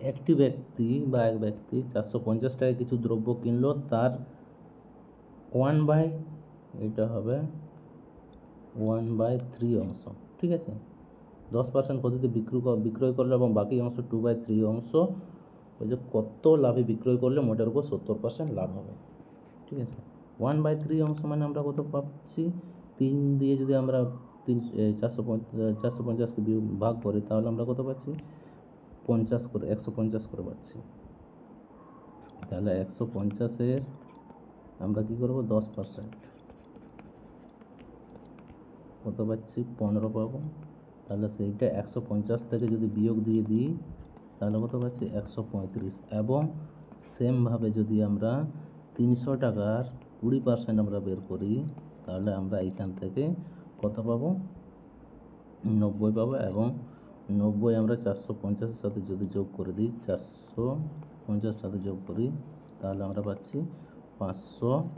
একটি ব্যক্তি বা এক ব্যক্তি চারশো পঞ্চাশ টাকায় কিছু দ্রব্য কিনলো, তার ওয়ান বাই এটা হবে ওয়ান বাই থ্রি অংশ, ঠিক আছে? দশ পার্সেন্ট ক্ষতিতে বিক্রি ক- বিক্রয় করল এবং বাকি অংশ টু বাই থ্রি অংশ, ওই যে কত লাভে বিক্রয় করলে মোটের উপর সত্তর পার্সেন্ট লাভ হবে, ঠিক আছে? ওয়ান বাই থ্রি অংশ মানে আমরা কত পাচ্ছি? তিন দিয়ে যদি আমরা তিন চারশো চারশো পঞ্চাশকে ভাগ করি, তাহলে আমরা কত পাচ্ছি? পঞ্চাশ করে, একশো পঞ্চাশ করে পাচ্ছি। তাহলে একশো পঞ্চাশের আমরা কী করব? দশ পার্সেন্ট কত পাচ্ছি? পনেরো পাবো। তাহলে সেইটা একশো পঞ্চাশ থেকে যদি বিয়োগ দিয়ে দিই, তাহলে কত পাচ্ছি? একশো পঁয়ত্রিশ। এবং সেমভাবে যদি আমরা তিনশো টাকার কুড়ি পার্সেন্ট আমরা বের করি, তাহলে আমরা এইখান থেকে কত পাবো? নব্বই পাবো এবং নব্বই আমরা চারশো পঞ্চাশের সাথে যদি যোগ করে দিই, চারশো পঞ্চাশের সাথে যোগ করি, তাহলে আমরা পাচ্ছি পাঁচশো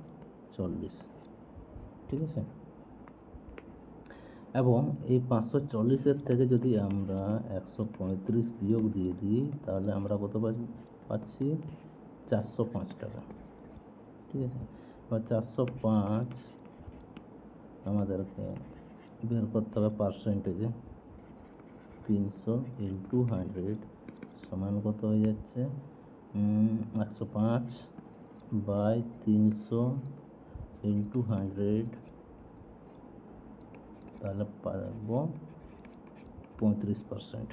চল্লিশ। ঠিক আছে? এবং এই পাঁচশো চল্লিশের থেকে যদি আমরা একশো পঁয়ত্রিশ বিয়োগ দিয়ে দিই, তাহলে আমরা কত পাচ্ছি চারশো পাঁচ টাকা। ঠিক আছে? বা চারশো পাঁচ আমাদেরকে বের করতে হবে পার্সেন্টেজে তিনশো ইন্টু হান্ড্রেড সমান কত হয়ে যাচ্ছে? একশো পাঁচ বাই তিনশো ইন্টু হান্ড্রেড। তাহলে পারব পঁয়ত্রিশ পার্সেন্ট।